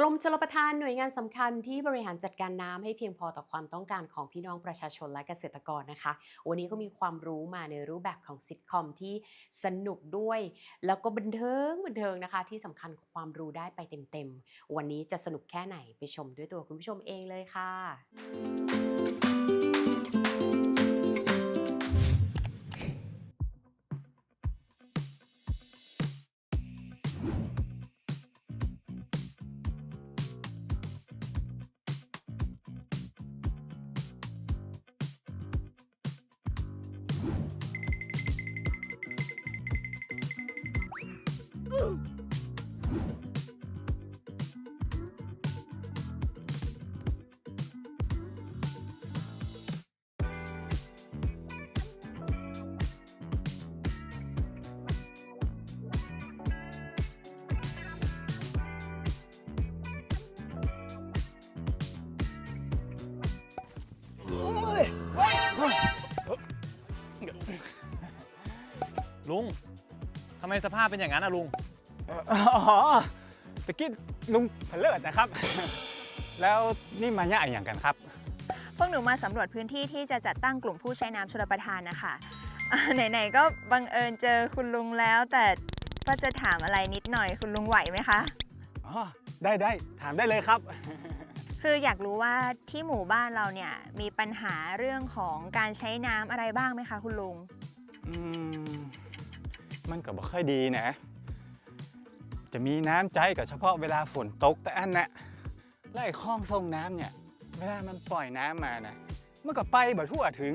กรมชลประทานหน่วยงานสำคัญที่บริหารจัดการน้ำให้เพียงพอต่อความต้องการของพี่น้องประชาชนและเกษตรกรนะคะ วันนี้ก็มีความรู้มาในรูปแบบของซิทคอมที่สนุกด้วย แล้วก็บันเทิงบันเทิงนะคะ ที่สำคัญความรู้ได้ไปเต็มๆ วันนี้จะสนุกแค่ไหนไปชมด้วยตัวคุณผู้ชมเองเลยค่ะ ลุง ทำไมสภาพเป็นอย่างนั้นอะลุง อ๋อตะกี้ลุงเผลิดนะครับ แล้วนี่มาเนี่ยอย่างกันครับ พวกหนูมาสำรวจพื้นที่ที่จะจัดตั้งกลุ่มผู้ใช้น้ำชลประทานนะคะอ่าไหนๆก็บังเอิญเจอคุณลุงแล้ว แต่ก็จะถามอะไรนิดหน่อยคุณลุงไหวไหมคะ อ๋อ ได้ได้ถามได้เลยครับ คืออยากรู้ว่าที่หมู่บ้านเราเนี่ยมีปัญหาเรื่องของการใช้น้ำอะไรบ้างไหมคะคุณลุง อืม มันก็บ่ค่อยดีนะ จะมีน้ำใจกับเฉพาะเวลาฝนตกแต่อันน่ะไล่คลองส่งน้ำเนี่ย เวลามันปล่อยน้ำมานะมันก็ไปบ่ทั่วถึง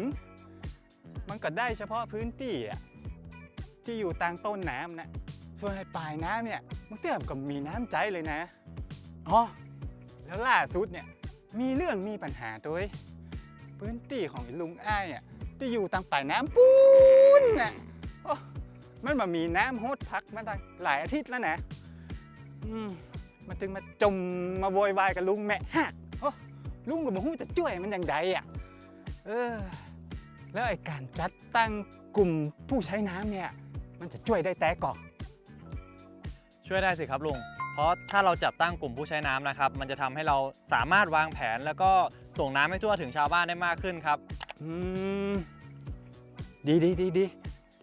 มันก็ได้เฉพาะพื้นที่อะที่อยู่ตางต้นน้ำนะส่วนไอ้ปลายน้ำเนี่ยมันเตื้อมก็มีน้ำใจเลยนะอ๋อแล้วล่าสุดเนี่ยมีเรื่องมีปัญหาตัวพื้นที่ของลุงอ้ายอะที่อยู่ตางปลายน้ำปูนน่ะมันมามีน้ำโฮดพักมาตั้งหลายอาทิตย์แล้วนะ อืมมันถึงมาจมมาโวยวายกับลุงแม่หักโอ้ลุงก็บอกฮู้จะช่วยมันอย่างใดอะ เออ แล้วไอ้การจัดตั้งกลุ่มผู้ใช้น้ำเนี่ย มันจะช่วยได้แต่ก่อนช่วยได้สิครับลุง เพราะถ้าเราจัดตั้งกลุ่มผู้ใช้น้ำนะครับ มันจะทำให้เราสามารถวางแผนแล้วก็ส่งน้ำให้ทั่วถึงชาวบ้านได้มากขึ้นครับ อืมดีดีดีดี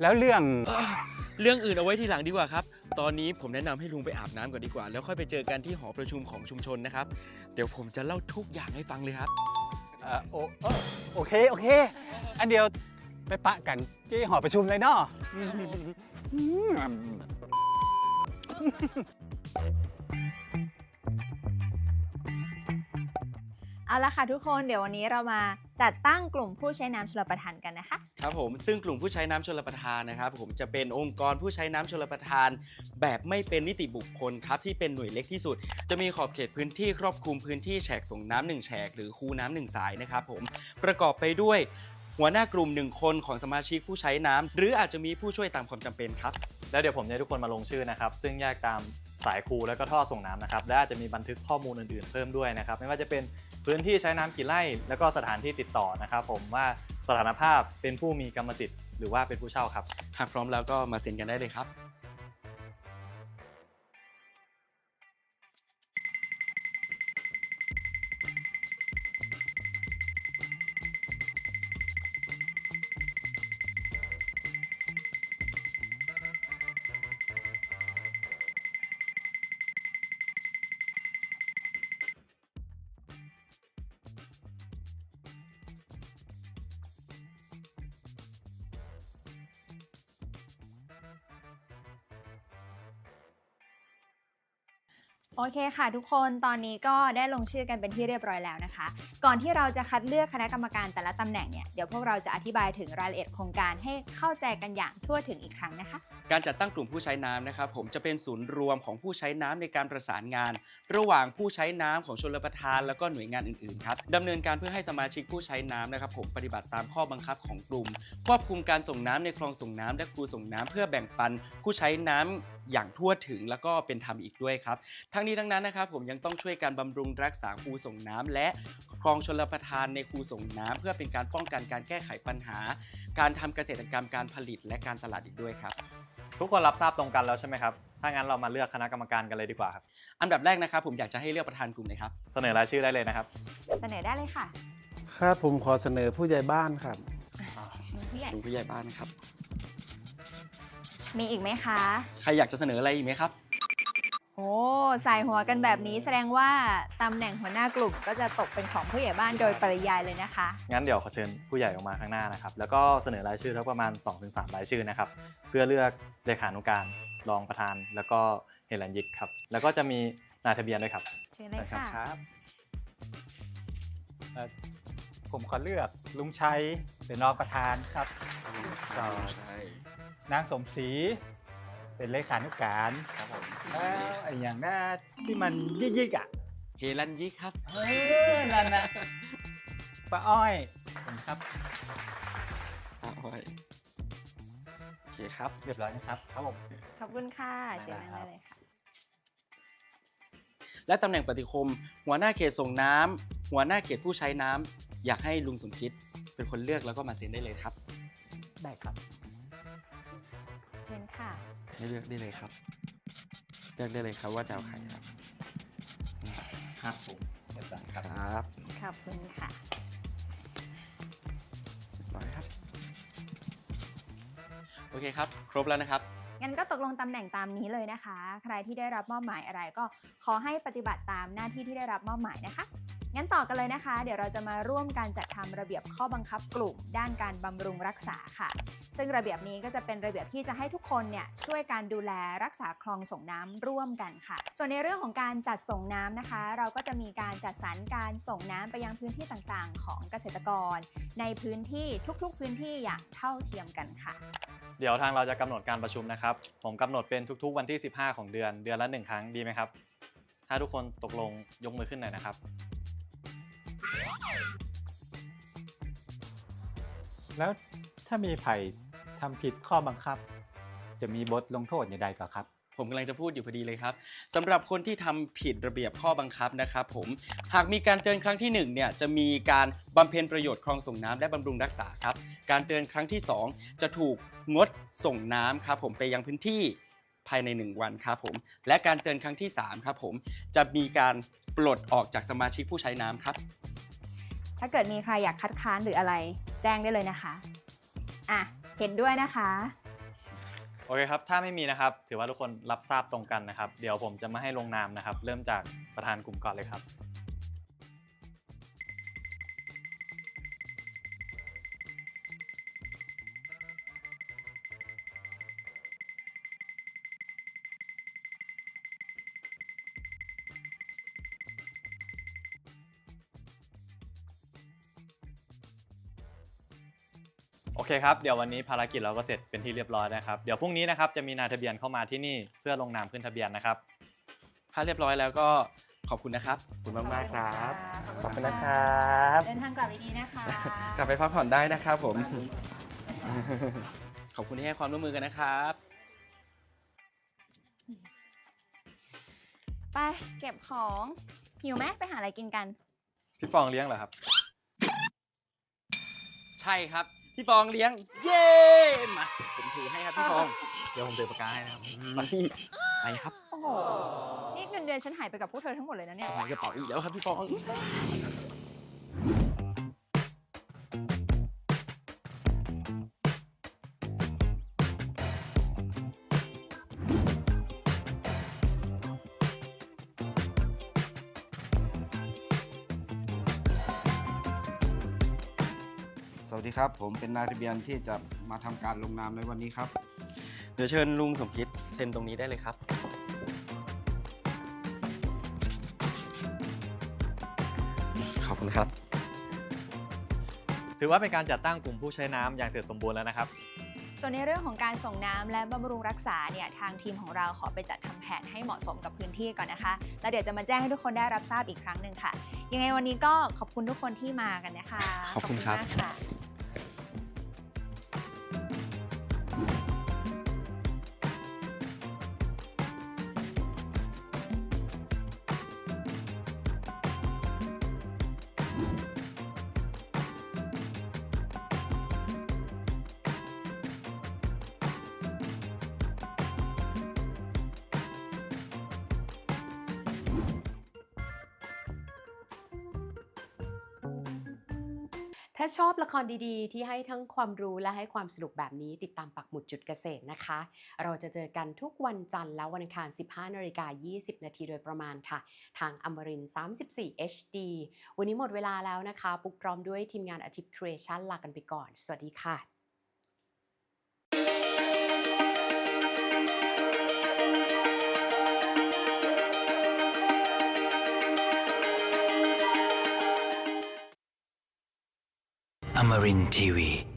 แล้วเรื่องเอ้อเรื่องอื่นเอาไว้ทีหลังดีกว่าครับ ตอนนี้ผมแนะนำให้ลุงไปอาบน้ำก่อนดีกว่า แล้วค่อยไปเจอกันที่หอประชุมของชุมชนนะครับ เดี๋ยวผมจะเล่าทุกอย่างให้ฟังเลยครับเอ่อโอเออโอเค โอเค อันเดียวไปปะกันที่หอประชุมเลยเนาะอืมเอาละค่ะทุกคนเดี๋ยววันนี้เรามา จัดตั้งกลุ่มผู้ใช้น้ำชลประทานกันนะคะ ครับผมซึ่งกลุ่มผู้ใช้น้ำชลประทานนะครับ ผมจะเป็นองค์กรผู้ใช้น้ำชลประทาน แบบไม่เป็นนิติบุคคลครับที่เป็นหน่วยเล็กที่สุด จะมีขอบเขตพื้นที่ครอบคลุมพื้นที่แฉกส่งน้ำหนึ่งแฉกหรือคูน้ำหนึ่งสายนะครับผมประกอบไปด้วย หัวหน้ากลุ่มหนึ่งคนของสมาชิกผู้ใช้น้ำหรืออาจจะมีผู้ช่วยตามความจำเป็นครับ แล้วเดี๋ยวผมจะให้ทุกคนมาลงชื่อนะครับ ซึ่งแยกตามสายคูแล้วก็ท่อส่งน้ำนะครับ และอาจจะมีบันทึกข้อมูลอื่นๆเพิ่มด้วยนะครับ ไม่ว่าจะเป็น พื้นที่ใช้น้ำกี่ไร่ แล้วก็สถานที่ติดต่อนะครับผมว่าสถานภาพเป็นผู้มีกรรมสิทธิ์หรือว่าเป็นผู้เช่าครับหากพร้อมแล้วก็มาเซ็นกันได้เลยครับ โอเคค่ะทุกคนตอนนี้ก็ได้ลงชื่อกันเป็นที่เรียบร้อยแล้วนะคะ ก่อนที่เราจะคัดเลือกคณะกรรมการแต่ละตำแหน่งเนี่ยเดี๋ยวพวกเราจะอธิบายถึงรายละเอียดโครงการให้เข้าใจกันอย่างทั่วถึงอีกครั้งนะคะ การจัดตั้งกลุ่มผู้ใช้น้ำนะครับผมจะเป็นศูนย์รวมของผู้ใช้น้ำในการประสานงาน ระหว่างผู้ใช้น้ำของชนรประทาน แล้วก็หน่วยงานอื่นๆครับดำเนินการเพื่อให้สมาชิกผู้ใช้น้ำนะครับผมปฏิบัติตามข้อบังคับของกลุ่มควบคุมการส่งน้ำในคลองส่งน้ำและคูส่งน้ำเพื่อแบ่งปันผู้ใช้น้ำ อย่างทั่วถึงแล้วก็เป็นธรรมอีกด้วยครับ ทั้งนี้ทั้งนั้นนะครับผมยังต้องช่วยการบำรุงรักษาคูส่งน้ำและคลองชลประทานในคูส่งน้ำเพื่อเป็นการป้องกันการแก้ไขปัญหา การทำเกษตรกรรมการผลิตและการตลาดอีกด้วยครับทุกคนรับทราบตรงกันแล้วใช่ไหมครับ ถ้างั้นเรามาเลือกคณะกรรมการกันเลยดีกว่าครับ อันดับแรกนะครับ ผมอยากจะให้เลือกประธานกลุ่มเลยครับ เสนอรายชื่อได้เลยนะครับ เสนอได้เลยค่ะ ครับผมขอเสนอผู้ใหญ่บ้านครับมีผู้ใหญ่ลุงผู้ใหญ่บ้านนะครับ มีอีกไหมคะ ใครอยากจะเสนออะไรอีกไหมครับ โอ้ใส่หัวกันแบบนี้แสดงว่าตำแหน่งหัวหน้ากลุ่มก็จะตกเป็นของผู้ใหญ่บ้านโดยปริยายเลยนะคะ งั้นเดี๋ยวขอเชิญผู้ใหญ่ออกมาข้างหน้านะครับ แล้วก็เสนอรายชื่อทั้งประมาณ 2-3 รายชื่อนะครับ เพื่อเลือกเลขานุการรองประธาน แล้วก็เฮลันยิกครับ แล้วก็จะมีนายทะเบียนด้วยครับเชิญเลยค่ะครับเอ่อผมขอเลือกลุงชัยเป็นรองประธานครับต่อใช่ นางสมศรีเป็นเลขานุการครับผมแล้วไอ้อย่างหน้าที่มันยิกๆอะเฮลันยิกครับเออนั่นนะป้าอ้อยผมครับอะโอ้ยโอเคครับเรียบร้อยนะครับครับผมขอบคุณค่ะเชิญได้นั่งครับได้เลยค่ะ และตำแหน่งปฏิคม หัวหน้าเขตส่งน้ำหัวหน้าเขตผู้ใช้น้ำอยากให้ลุงสมคิดเป็นคนเลือกแล้วก็มาเซ็นได้เลยครับ ได้ครับเชิญค่ะ ให้เลือกได้เลยครับ เลือกได้เลยครับว่าจะเอาใครครับครับผมเรียบร้อยคครับรับขอบคุณค่ะเรียบร้อยครับ โอเคครับ ครบแล้วนะครับ งั้นก็ตกลงตำแหน่งตามนี้เลยนะคะ ใครที่ได้รับมอบหมายอะไรก็ขอให้ปฏิบัติตามหน้าที่ที่ได้รับมอบหมายนะคะ งั้นต่อกันเลยนะคะ เดี๋ยวเราจะมาร่วมการจัดทำระเบียบข้อบังคับกลุ่ม ด้านการบำรุงรักษาค่ะ ซึ่งระเบียบนี้ก็จะเป็นระเบียบที่จะให้ทุกคนเนี่ยช่วยการดูแลรักษาคลองส่งน้ำร่วมกันค่ะ ส่วนในเรื่องของการจัดส่งน้ำนะคะ เราก็จะมีการจัดสรรการส่งน้ำไปยังพื้นที่ต่างๆ ของเกษตรกร ในพื้นที่ทุกๆ พื้นที่อย่างเท่าเทียมกันค่ะ เดี๋ยวทางเราจะกำหนดการประชุมนะครับ ผมกำหนดเป็นทุกๆ วันที่ 15 ของเดือน เดือนละหนึ่งครั้งดีไหมครับ ถ้าทุกคนตกลงยกมือขึ้นหน่อยนะครับ แล้วถ้ามีไผ่ทำผิดข้อบังคับ จะมีบทลงโทษอย่างใดก่อครับ ผมกำลังจะพูดอยู่พอดีเลยครับสำหรับคนที่ทำผิดระเบียบข้อบังคับนะครับผมหากมีการเตือนครั้งที่ 1 เนี่ยจะมีการบำเพ็ญประโยชน์คลองส่งน้ำและบำรุงรักษาครับ การเตือนครั้งที่ 2 จะถูกงดส่งน้ำครับผมไปยังพื้นที่ภายใน 1 วันครับผม และการเตือนครั้งที่ 3 ครับผม จะมีการปลดออกจากสมาชิกผู้ใช้น้ำครับ ถ้าเกิดมีใครอยากคัดค้านหรืออะไร แจ้งได้เลยนะคะอะเห็นด้วยนะคะ โอเคครับ ถ้าไม่มีนะครับ ถือว่าทุกคนรับทราบตรงกันนะครับ เดี๋ยวผมจะมาให้ลงนามนะครับ เริ่มจากประธานกลุ่มก่อนเลยครับ โอเคครับ เดี๋ยววันนี้ภารกิจเราก็เสร็จเป็นที่เรียบร้อยนะครับ เดี๋ยวพรุ่งนี้นะครับจะมีนายทะเบียนเข้ามาที่นี่เพื่อลงนามขึ้นทะเบียนนะครับ ถ้าเรียบร้อยแล้วก็ขอบคุณนะครับ ขอบคุณมากมากๆครับ ขอบคุณนะครับเดินทางกลับดีๆนะคะ กลับไปพักผ่อนได้นะครับผม ขอบคุณที่ให้ความร่วมมือกันนะครับ ไปเก็บของหิวไหมไปหาอะไรกินกัน พี่ฟองเลี้ยงเหรอครับ ใช่ครับ พี่ฟองเลี้ยง เย้มาผมถือให้ครับพี่ฟอง เดี๋ยวผมถือปากกาให้นะครับไปไปครับโอ้โหนี่เงินเดือนฉันหายไปกับพวกเธอทั้งหมดเลยนะเนี่ยสบายกระเป๋าอีกแล้วครับพี่ฟอง วัสดีครับ ผมเป็นนายทะเบียนที่จะมาทำการลงนามในวันนี้ครับ เดี๋ยวเชิญลุงสมคิดเซ็นตรงนี้ได้เลยครับ ขอบคุณครับ ถือว่าเป็นการจัดตั้งกลุ่มผู้ใช้น้ำอย่างเสร็จสมบูรณ์แล้วนะครับ ส่วนในเรื่องของการส่งน้ำและบำรุงรักษาเนี่ยทางทีมของเราขอไปจัดทำแผนให้เหมาะสมกับพื้นที่ก่อนนะคะ แล้วเดี๋ยวจะมาแจ้งให้ทุกคนได้รับทราบอีกครั้งหนึ่งค่ะ ยังไงวันนี้ก็ขอบคุณทุกคนที่มากันนะคะ ขอบคุณครับ ถ้าชอบละครดีๆ ที่ให้ทั้งความรู้และให้ความสนุกแบบนี้ติดตามปักหมุดจุดเกษตรนะคะ เราจะเจอกันทุกวันจันทร์และวันอังคาร 15นาฬิกา20 นาทีโดยประมาณค่ะ ทางอมรินทร์34 HD วันนี้หมดเวลาแล้วนะคะ ปุ๊กพร้อมด้วยทีมงานอาทิตย์ครีเอชั่นลากันไปก่อน สวัสดีค่ะ Amarin Tiwi.